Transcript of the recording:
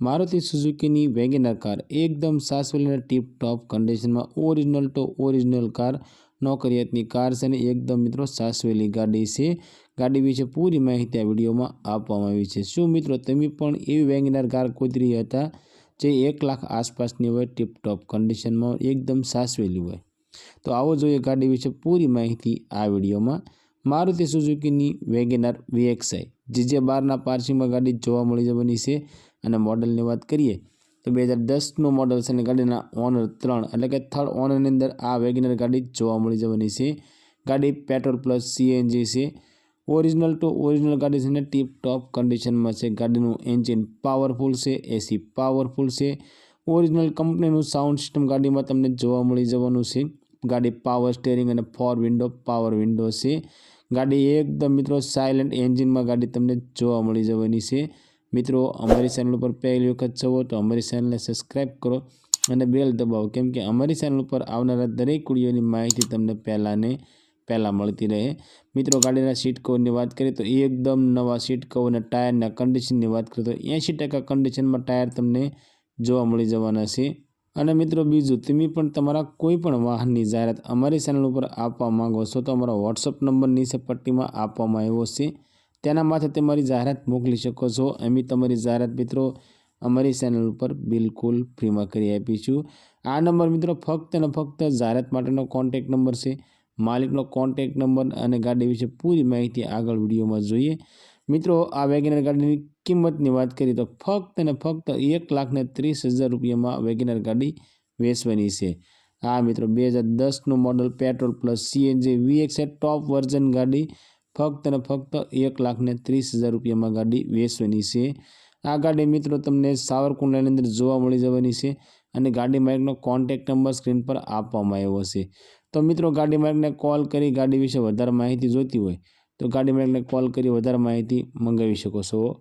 Maruti સુઝુકીની WagonR car એકદમ સાસવેલીના tip top કન્ડિશનમાં original to original car, નોકરિયાતની કાર છે અને એકદમ મિત્રો સાસવેલી ગાડી છે. ગાડી વિશે પૂરી માહિતી આ વિડીયોમાં આપવામાં આવી છે. શું મિત્રો તમે પણ એવી વેગેનર કાર કુદરી હતા, જે એક લાખ આસપાસની હોય ટીપ ટોપ કન્ડિશનમાં એકદમ સાસવેલી હોય? તો આવો જોઈએ ગાડી વિશે પૂરી માહિતી આ વિડીયોમાં. મારુતિ સુઝુકીની વેગેનર વીએક્સઆઈ જે બારના પાર્સિંગમાં ગાડી જોવા મળી જવાની છે. અને મોડલની વાત કરીએ, તો બે હજાર દસનું મોડલ છે અને ગાડીના ઓનર ત્રણ. એટલે કે થર્ડ ઓનરની અંદર આ વેગેનર ગાડી જોવા મળી જવાની છે. ગાડી પેટ્રોલ પ્લસ સીએનજી છે. ઓરિજિનલ ટુ ઓરિજિનલ ગાડી છે ને ટીપ ટોપ કન્ડિશનમાં છે. ગાડીનું એન્જિન પાવરફુલ છે, એસી પાવરફુલ છે. ઓરિજિનલ કંપનીનું સાઉન્ડ સિસ્ટમ ગાડીમાં તમને જોવા મળી જવાનું છે. ગાડી પાવર સ્ટેરિંગ અને ફોર વિન્ડો પાવર વિન્ડો છે. ગાડી એકદમ મિત્રો સાયલન્ટ એન્જિનમાં ગાડી તમને જોવા મળી જવાની છે. મિત્રો, અમારી ચેનલ ઉપર પહેલી વખત છો તો અમારી ચેનલને સબસ્ક્રાઈબ કરો અને બેલ દબાવો. કેમ કે અમારી ચેનલ ઉપર આવનારા દરેક વિડીયોની માહિતી તમને પહેલાંને પહેલાં મળતી રહે. મિત્રો, ગાડીના સીટ કવરની વાત કરીએ તો એકદમ નવા સીટ કવર અને ટાયરના કન્ડિશનની વાત કરીએ તો એંશી ટકા કન્ડિશનમાં ટાયર તમને જોવા મળી જવાના છે. અને મિત્રો, બીજું, તમે પણ તમારા કોઈ પણ વાહનની જાહેરાત અમારી ચેનલ ઉપર આપવા માંગો છો તો અમારો વોટ્સઅપ નંબર નીચે પટ્ટીમાં આપવામાં આવ્યો છે. તેના માથે તમારી જાહેરાત મોકલી શકો છો. અમે તમારી જાહેરાત મિત્રો અમારી ચેનલ ઉપર બિલકુલ ફ્રીમાં કરી આપીશું. આ નંબર મિત્રો ફક્ત અને ફક્ત જાહેરાત માટેનો કોન્ટેક નંબર છે. માલિકનો કોન્ટેક નંબર અને ગાડી વિશે પૂરી માહિતી આગળ વિડીયોમાં જોઈએ. મિત્રો, આ વેગેનર ગાડીની કિંમતની વાત કરીએ તો ફક્ત અને ફક્ત એક લાખને ત્રીસ હજાર રૂપિયામાં વેગેનર ગાડી વેચવાની છે. આ મિત્રો, બે હજાર દસનું model petrol plus CNG VX top version ગાડી ફક્ત અને ફક્ત એક લાખને ત્રીસ હજાર રૂપિયામાં ગાડી વેચવાની છે. આ ગાડી મિત્રો તમને સાવરકુંડલાની અંદર જોવા મળી જવાની છે અને ગાડી માલિકનો કોન્ટેક્ટ નંબર સ્ક્રીન પર આપવામાં આવ્યો છે. તો મિત્રો ગાડી માલિકને કોલ કરી ગાડી વિશે વધારે માહિતી જોઈતી હોય તો ગાડી માલિકને કોલ કરી વધારે માહિતી મંગાવી શકો છો.